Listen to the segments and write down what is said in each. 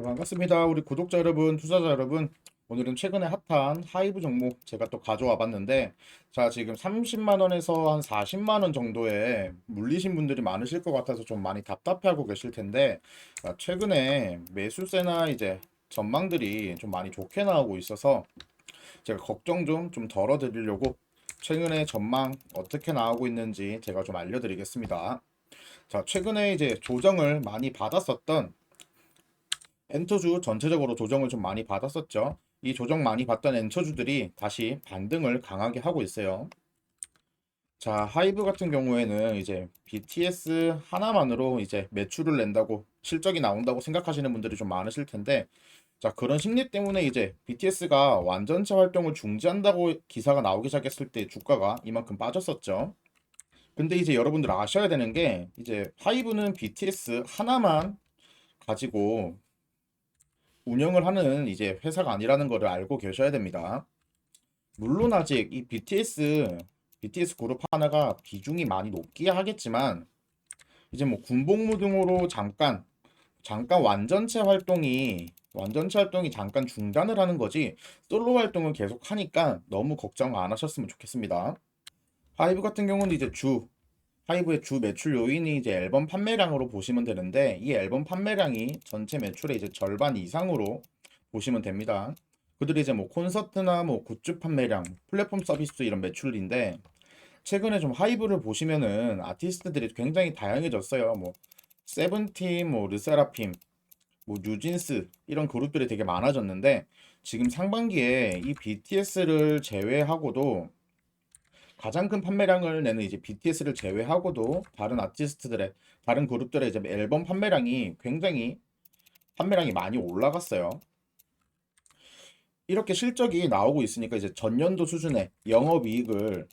자, 반갑습니다. 우리 구독자 여러분, 투자자 여러분. 오늘은 최근에 핫한 하이브 종목 제가 또 가져와 봤는데, 자, 지금 30만 원에서 한 40만 원 정도에 물리신 분들이 많으실 것 같아서 좀 많이 답답해하고 계실 텐데, 자, 최근에 매수세나 이제 전망들이 좀 많이 좋게 나오고 있어서 제가 걱정 좀 좀 덜어 드리려고 최근에 전망 어떻게 나오고 있는지 제가 좀 알려드리겠습니다. 자, 최근에 이제 조정을 많이 받았었던 엔터주 전체적으로 조정을 좀 많이 받았었죠. 이 조정 많이 받던 엔터주들이 다시 반등을 강하게 하고 있어요. 자, 하이브 같은 경우에는 이제 BTS 하나만으로 이제 매출을 낸다고 실적이 나온다고 생각하시는 분들이 좀 많으실 텐데, 자, 그런 심리 때문에 이제 BTS가 완전체 활동을 중지한다고 기사가 나오기 시작했을 때 주가가 이만큼 빠졌었죠. 근데 이제 여러분들 아셔야 되는 게 이제 하이브는 BTS 하나만 가지고 운영을 하는 이제 회사가 아니라는 거를 알고 계셔야 됩니다. 물론 아직 이 BTS, BTS 그룹 하나가 비중이 많이 높긴 하겠지만, 이제 뭐 군복무 등으로 잠깐, 잠깐 완전체 활동이, 완전체 활동이 잠깐 중단을 하는 거지, 솔로 활동을 계속 하니까 너무 걱정 안 하셨으면 좋겠습니다. 하이브 같은 경우는 이제 주, 하이브의 주 매출 요인이 이제 앨범 판매량으로 보시면 되는데 이 앨범 판매량이 전체 매출의 이제 절반 이상으로 보시면 됩니다. 그들이 이제 뭐 콘서트나 뭐 굿즈 판매량, 플랫폼 서비스 이런 매출인데 최근에 좀 하이브를 보시면은 아티스트들이 굉장히 다양해졌어요. 뭐 세븐틴, 뭐 르세라핌, 뭐 뉴진스 이런 그룹들이 되게 많아졌는데 지금 상반기에 이 BTS를 제외하고도 가장 큰 판매량을 내는 이제 BTS를 제외하고도 다른 아티스트들의 다른 그룹들의 이제 앨범 판매량이 굉장히 판매량이 많이 올라갔어요. 이렇게 실적이 나오고 있으니까 이제 전년도 수준의 영업이익을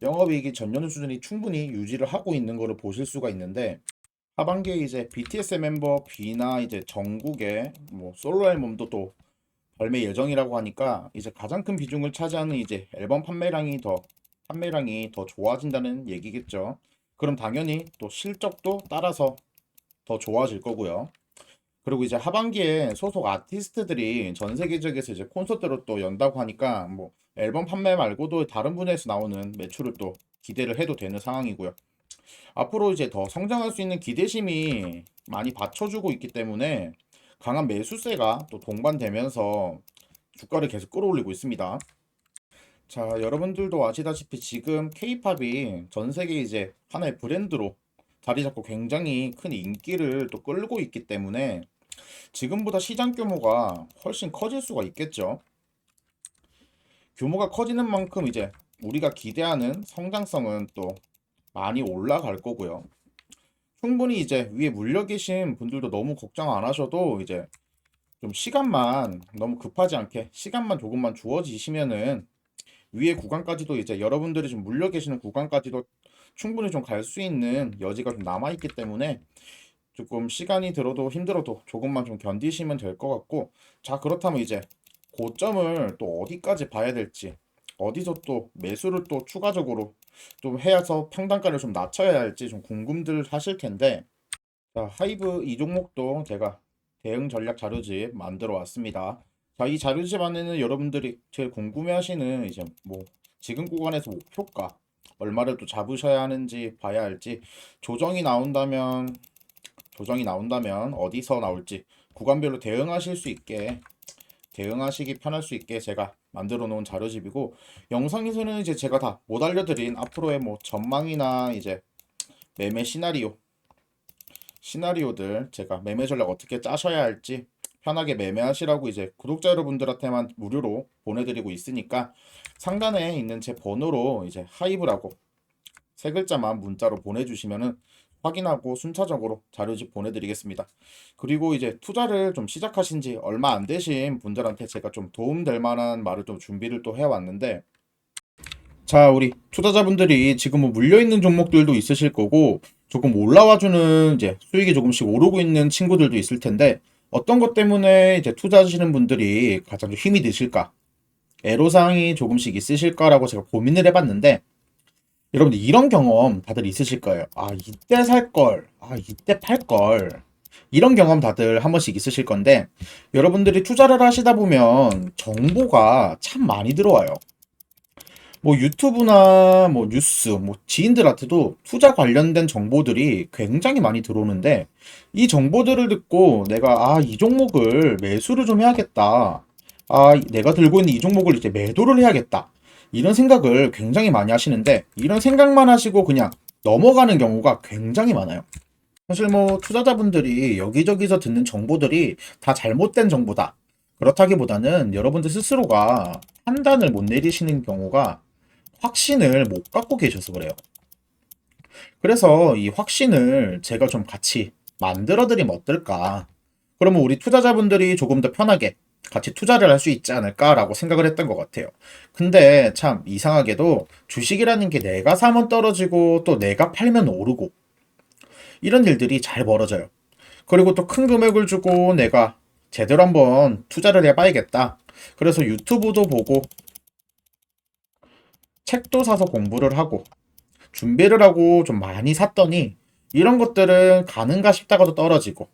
영업이익이 전년도 수준이 충분히 유지를 하고 있는 거를 보실 수가 있는데 하반기에 이제 BTS 멤버 B나 이제 정국의 뭐 솔로 앨범도 또 발매 예정이라고 하니까 이제 가장 큰 비중을 차지하는 이제 앨범 판매량이 더 판매량이 더 좋아진다는 얘기겠죠. 그럼 당연히 또 실적도 따라서 더 좋아질 거고요. 그리고 이제 하반기에 소속 아티스트들이 전 세계적에서 이제 콘서트를 또 연다고 하니까 뭐 앨범 판매 말고도 다른 분야에서 나오는 매출을 또 기대를 해도 되는 상황이고요. 앞으로 이제 더 성장할 수 있는 기대심이 많이 받쳐주고 있기 때문에 강한 매수세가 또 동반되면서 주가를 계속 끌어올리고 있습니다. 자, 여러분들도 아시다시피 지금 케이팝이 전 세계 이제 하나의 브랜드로 자리 잡고 굉장히 큰 인기를 또 끌고 있기 때문에 지금보다 시장 규모가 훨씬 커질 수가 있겠죠. 규모가 커지는 만큼 이제 우리가 기대하는 성장성은 또 많이 올라갈 거고요. 충분히 이제 위에 물려 계신 분들도 너무 걱정 안 하셔도 이제 좀 시간만 너무 급하지 않게 시간만 조금만 주어지시면은 위에 구간까지도 이제 여러분들이 좀 물려 계시는 구간까지도 충분히 좀 갈 수 있는 여지가 좀 남아 있기 때문에 조금 시간이 들어도 힘들어도 조금만 좀 견디시면 될 것 같고 자 그렇다면 이제 고점을 또 어디까지 봐야 될지 어디서 또 매수를 또 추가적으로 좀 해서 평단가를 좀 낮춰야 할지 좀 궁금들 하실 텐데 자 하이브 이 종목도 제가 대응 전략 자료집 만들어 왔습니다. 자, 이 자료집 안에는 여러분들이 제일 궁금해하시는 이제 뭐 지금 구간에서 목표가 얼마를 또 잡으셔야 하는지 봐야 할지 조정이 나온다면 조정이 나온다면 어디서 나올지 구간별로 대응하실 수 있게 대응하시기 편할 수 있게 제가 만들어 놓은 자료집이고 영상에서는 이제 제가 다 못 알려드린 앞으로의 뭐 전망이나 이제 매매 시나리오 시나리오들 제가 매매 전략 어떻게 짜셔야 할지 편하게 매매하시라고 이제 구독자 여러분들한테만 무료로 보내드리고 있으니까 상단에 있는 제 번호로 이제 하이브라고 세 글자만 문자로 보내주시면은 확인하고 순차적으로 자료집 보내드리겠습니다. 그리고 이제 투자를 좀 시작하신 지 얼마 안 되신 분들한테 제가 좀 도움될 만한 말을 좀 준비를 또 해왔는데 자, 우리 투자자분들이 지금 뭐 물려있는 종목들도 있으실 거고 조금 올라와주는 이제 수익이 조금씩 오르고 있는 친구들도 있을 텐데 어떤 것 때문에 이제 투자하시는 분들이 가장 좀 힘이 드실까? 애로사항이 조금씩 있으실까라고 제가 고민을 해봤는데, 여러분들 이런 경험 다들 있으실 거예요. 아, 이때 살 걸. 아, 이때 팔 걸. 이런 경험 다들 한 번씩 있으실 건데, 여러분들이 투자를 하시다 보면 정보가 참 많이 들어와요. 뭐 유튜브나 뭐 뉴스, 뭐 지인들한테도 투자 관련된 정보들이 굉장히 많이 들어오는데, 이 정보들을 듣고 내가, 아, 이 종목을 매수를 좀 해야겠다. 아, 내가 들고 있는 이 종목을 이제 매도를 해야겠다. 이런 생각을 굉장히 많이 하시는데, 이런 생각만 하시고 그냥 넘어가는 경우가 굉장히 많아요. 사실 뭐 투자자분들이 여기저기서 듣는 정보들이 다 잘못된 정보다. 그렇다기보다는 여러분들 스스로가 판단을 못 내리시는 경우가 확신을 못 갖고 계셔서 그래요. 그래서 이 확신을 제가 좀 같이 만들어 드리면 어떨까? 그러면 우리 투자자분들이 조금 더 편하게 같이 투자를 할 수 있지 않을까라고 생각을 했던 것 같아요. 근데 참 이상하게도 주식이라는 게 내가 사면 떨어지고 또 내가 팔면 오르고 이런 일들이 잘 벌어져요. 그리고 또 큰 금액을 주고 내가 제대로 한번 투자를 해봐야겠다. 그래서 유튜브도 보고 책도 사서 공부를 하고 준비를 하고 좀 많이 샀더니 이런 것들은 가는가 싶다가도 떨어지고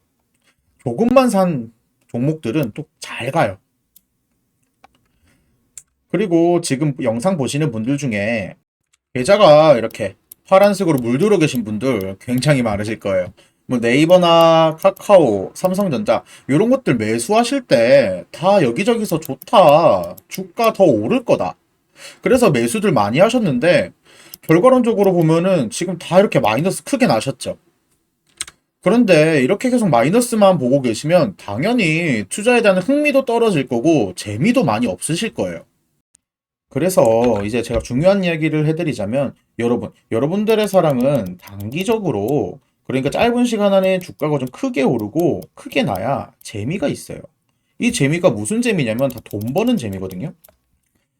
조금만 산 종목들은 또 잘 가요. 그리고 지금 영상 보시는 분들 중에 계좌가 이렇게 파란색으로 물들어 계신 분들 굉장히 많으실 거예요. 뭐 네이버나 카카오, 삼성전자 이런 것들 매수하실 때 다 여기저기서 좋다. 주가 더 오를 거다. 그래서 매수들 많이 하셨는데 결과론적으로 보면은 지금 다 이렇게 마이너스 크게 나셨죠. 그런데 이렇게 계속 마이너스만 보고 계시면 당연히 투자에 대한 흥미도 떨어질 거고 재미도 많이 없으실 거예요. 그래서 이제 제가 중요한 이야기를 해드리자면 여러분, 여러분들의 사랑은 단기적으로 그러니까 짧은 시간 안에 주가가 좀 크게 오르고 크게 나야 재미가 있어요. 이 재미가 무슨 재미냐면 다 돈 버는 재미거든요.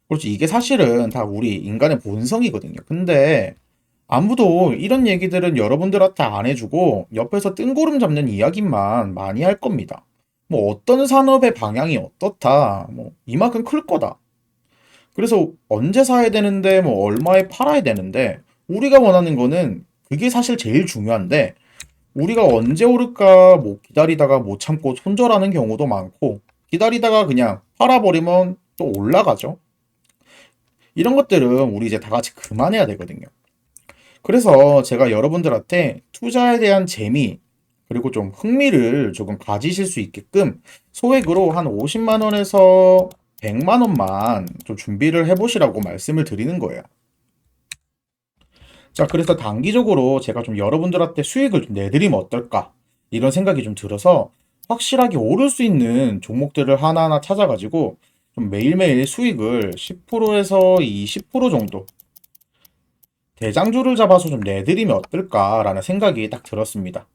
그렇지. 이게 사실은 다 우리 인간의 본성이거든요. 근데 아무도 이런 얘기들은 여러분들한테 안 해주고 옆에서 뜬구름 잡는 이야기만 많이 할 겁니다. 뭐 어떤 산업의 방향이 어떻다. 뭐 이만큼 클 거다. 그래서 언제 사야 되는데 뭐 얼마에 팔아야 되는데 우리가 원하는 거는 그게 사실 제일 중요한데 우리가 언제 오를까 뭐 기다리다가 못 참고 손절하는 경우도 많고 기다리다가 그냥 팔아버리면 또 올라가죠. 이런 것들은 우리 이제 다 같이 그만해야 되거든요. 그래서 제가 여러분들한테 투자에 대한 재미, 그리고 좀 흥미를 조금 가지실 수 있게끔 소액으로 한 50만 원에서 100만 원만 좀 준비를 해보시라고 말씀을 드리는 거예요. 자, 그래서 단기적으로 제가 좀 여러분들한테 수익을 좀 내드리면 어떨까? 이런 생각이 좀 들어서 확실하게 오를 수 있는 종목들을 하나하나 찾아가지고 좀 매일매일 수익을 10%에서 20% 정도 대장주를 잡아서 좀 내드리면 어떨까라는 생각이 딱 들었습니다.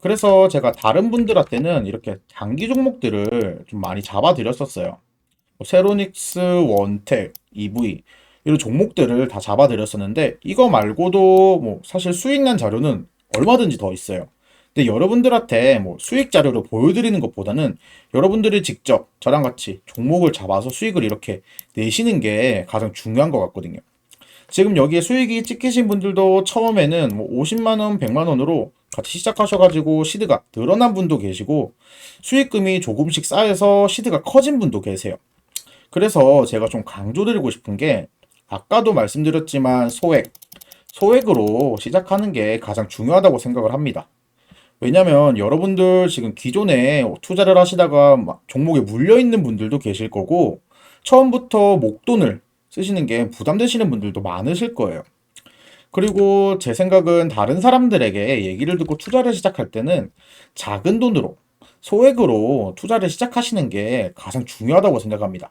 그래서 제가 다른 분들한테는 이렇게 장기 종목들을 좀 많이 잡아드렸었어요. 뭐 세로닉스, 원텍, EV 이런 종목들을 다 잡아드렸었는데 이거 말고도 뭐 사실 수익난 자료는 얼마든지 더 있어요. 근데 여러분들한테 뭐 수익 자료를 보여드리는 것보다는 여러분들이 직접 저랑 같이 종목을 잡아서 수익을 이렇게 내시는 게 가장 중요한 것 같거든요. 지금 여기에 수익이 찍히신 분들도 처음에는 뭐 50만 원, 100만 원으로 같이 시작하셔가지고 시드가 늘어난 분도 계시고 수익금이 조금씩 쌓여서 시드가 커진 분도 계세요. 그래서 제가 좀 강조드리고 싶은 게 아까도 말씀드렸지만 소액, 소액으로 시작하는 게 가장 중요하다고 생각을 합니다. 왜냐면 여러분들 지금 기존에 투자를 하시다가 막 종목에 물려 있는 분들도 계실 거고 처음부터 목돈을 쓰시는 게 부담되시는 분들도 많으실 거예요. 그리고 제 생각은 다른 사람들에게 얘기를 듣고 투자를 시작할 때는 작은 돈으로 소액으로 투자를 시작하시는 게 가장 중요하다고 생각합니다.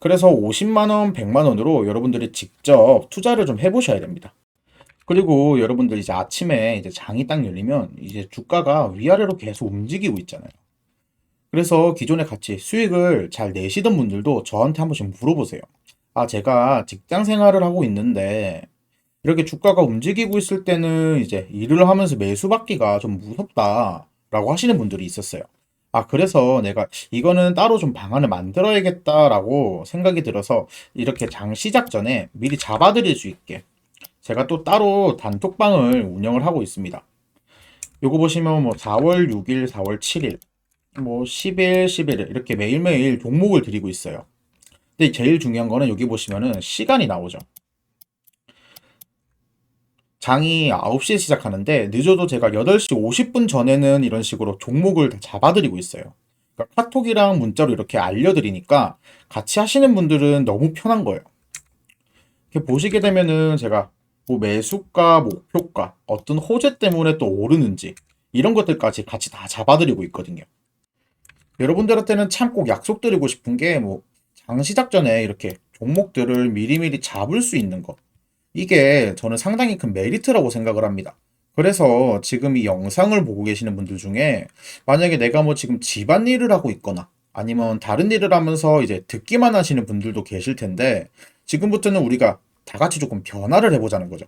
그래서 50만 원, 100만 원으로 여러분들이 직접 투자를 좀 해보셔야 됩니다. 그리고 여러분들 이제 아침에 이제 장이 딱 열리면 이제 주가가 위아래로 계속 움직이고 있잖아요. 그래서 기존에 같이 수익을 잘 내시던 분들도 저한테 한 번씩 물어보세요. 아, 제가 직장 생활을 하고 있는데 이렇게 주가가 움직이고 있을 때는 이제 일을 하면서 매수 받기가 좀 무섭다라고 하시는 분들이 있었어요. 아, 그래서 내가 이거는 따로 좀 방안을 만들어야겠다라고 생각이 들어서 이렇게 장 시작 전에 미리 잡아드릴 수 있게 제가 또 따로 단톡방을 운영을 하고 있습니다. 요거 보시면 뭐 4월 6일, 4월 7일, 뭐 10일, 11일 이렇게 매일매일 종목을 드리고 있어요. 근데 제일 중요한 거는 여기 보시면은 시간이 나오죠. 장이 9시에 시작하는데 늦어도 제가 8시 50분 전에는 이런 식으로 종목을 다 잡아드리고 있어요. 그러니까 카톡이랑 문자로 이렇게 알려드리니까 같이 하시는 분들은 너무 편한 거예요. 이렇게 보시게 되면은 제가 뭐 매수가, 목표가, 어떤 호재 때문에 또 오르는지 이런 것들까지 같이 다 잡아드리고 있거든요. 여러분들한테는 참 꼭 약속드리고 싶은 게 뭐 장 시작 전에 이렇게 종목들을 미리미리 잡을 수 있는 것. 이게 저는 상당히 큰 메리트라고 생각을 합니다. 그래서 지금 이 영상을 보고 계시는 분들 중에 만약에 내가 뭐 지금 집안일을 하고 있거나 아니면 다른 일을 하면서 이제 듣기만 하시는 분들도 계실 텐데 지금부터는 우리가 다 같이 조금 변화를 해보자는 거죠.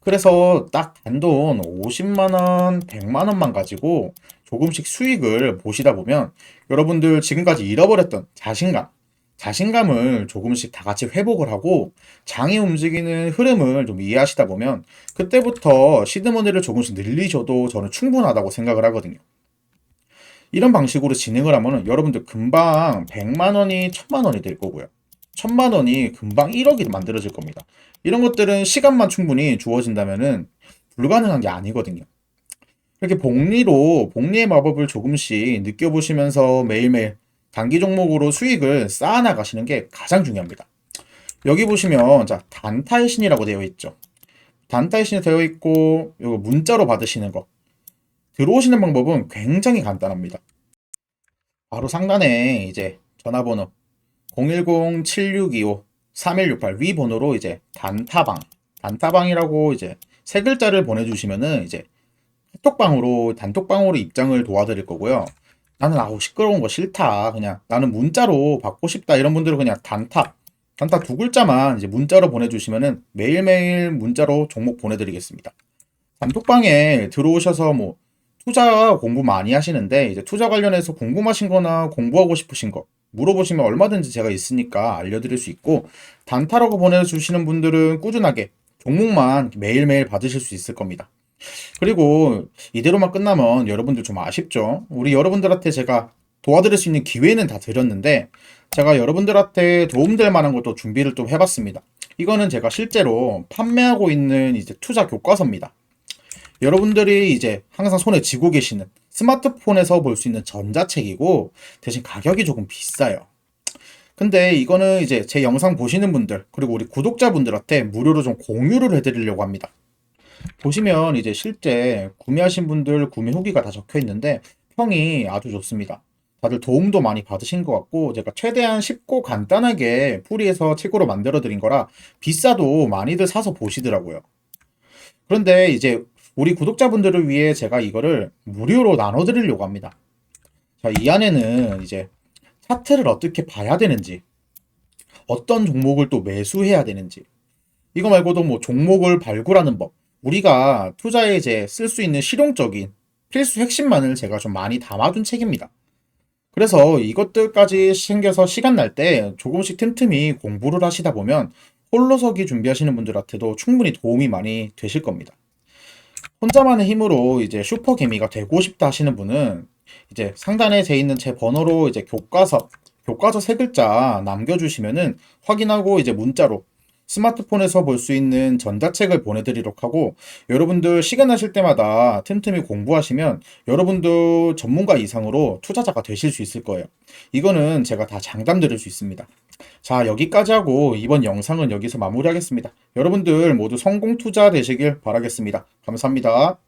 그래서 딱 단돈 50만 원, 100만 원만 가지고 조금씩 수익을 보시다 보면 여러분들 지금까지 잃어버렸던 자신감, 자신감을 조금씩 다 같이 회복을 하고 장이 움직이는 흐름을 좀 이해하시다 보면 그때부터 시드머니를 조금씩 늘리셔도 저는 충분하다고 생각을 하거든요. 이런 방식으로 진행을 하면은 여러분들 금방 100만 원이 1000만 원이 될 거고요. 1000만 원이 금방 1억이 만들어질 겁니다. 이런 것들은 시간만 충분히 주어진다면은 불가능한 게 아니거든요. 이렇게 복리로 복리의 마법을 조금씩 느껴보시면서 매일매일 단기 종목으로 수익을 쌓아나가시는 게 가장 중요합니다. 여기 보시면 자 단타의 신이라고 되어 있죠. 단타의 신이 되어 있고 이거 문자로 받으시는 거 들어오시는 방법은 굉장히 간단합니다. 바로 상단에 이제 전화번호 010-7625-3168 위 번호로 이제 단타방 단타방이라고 이제 세 글자를 보내주시면은 이제 카톡방으로 단톡방으로 입장을 도와드릴 거고요. 나는 아우 시끄러운 거 싫다. 그냥 나는 문자로 받고 싶다. 이런 분들은 그냥 단타 단타 두 글자만 이제 문자로 보내주시면은 매일매일 문자로 종목 보내드리겠습니다. 단톡방에 들어오셔서 뭐 투자 공부 많이 하시는데 이제 투자 관련해서 궁금하신 거나 공부하고 싶으신 거 물어보시면 얼마든지 제가 있으니까 알려드릴 수 있고 단타라고 보내주시는 분들은 꾸준하게 종목만 매일매일 받으실 수 있을 겁니다. 그리고 이대로만 끝나면 여러분들 좀 아쉽죠? 우리 여러분들한테 제가 도와드릴 수 있는 기회는 다 드렸는데 제가 여러분들한테 도움될 만한 것도 준비를 좀 해봤습니다. 이거는 제가 실제로 판매하고 있는 이제 투자 교과서입니다. 여러분들이 이제 항상 손에 쥐고 계시는 스마트폰에서 볼 수 있는 전자책이고 대신 가격이 조금 비싸요. 근데 이거는 이제 제 영상 보시는 분들 그리고 우리 구독자분들한테 무료로 좀 공유를 해드리려고 합니다. 보시면 이제 실제 구매하신 분들 구매 후기가 다 적혀 있는데 평이 아주 좋습니다. 다들 도움도 많이 받으신 것 같고 제가 최대한 쉽고 간단하게 풀이해서 책으로 만들어 드린 거라 비싸도 많이들 사서 보시더라고요. 그런데 이제 우리 구독자분들을 위해 제가 이거를 무료로 나눠 드리려고 합니다. 자, 이 안에는 이제 차트를 어떻게 봐야 되는지, 어떤 종목을 또 매수해야 되는지, 이거 말고도 뭐 종목을 발굴하는 법, 우리가 투자에 이제 쓸 수 있는 실용적인 필수 핵심만을 제가 좀 많이 담아둔 책입니다. 그래서 이것들까지 챙겨서 시간 날 때 조금씩 틈틈이 공부를 하시다 보면 홀로서기 준비하시는 분들한테도 충분히 도움이 많이 되실 겁니다. 혼자만의 힘으로 이제 슈퍼 개미가 되고 싶다 하시는 분은 이제 상단에 제 있는 제 번호로 이제 교과서, 교과서 세 글자 남겨주시면은 확인하고 이제 문자로 스마트폰에서 볼 수 있는 전자책을 보내드리도록 하고 여러분들 시간 나실 때마다 틈틈이 공부하시면 여러분도 전문가 이상으로 투자자가 되실 수 있을 거예요. 이거는 제가 다 장담 드릴 수 있습니다. 자, 여기까지 하고 이번 영상은 여기서 마무리하겠습니다. 여러분들 모두 성공 투자 되시길 바라겠습니다. 감사합니다.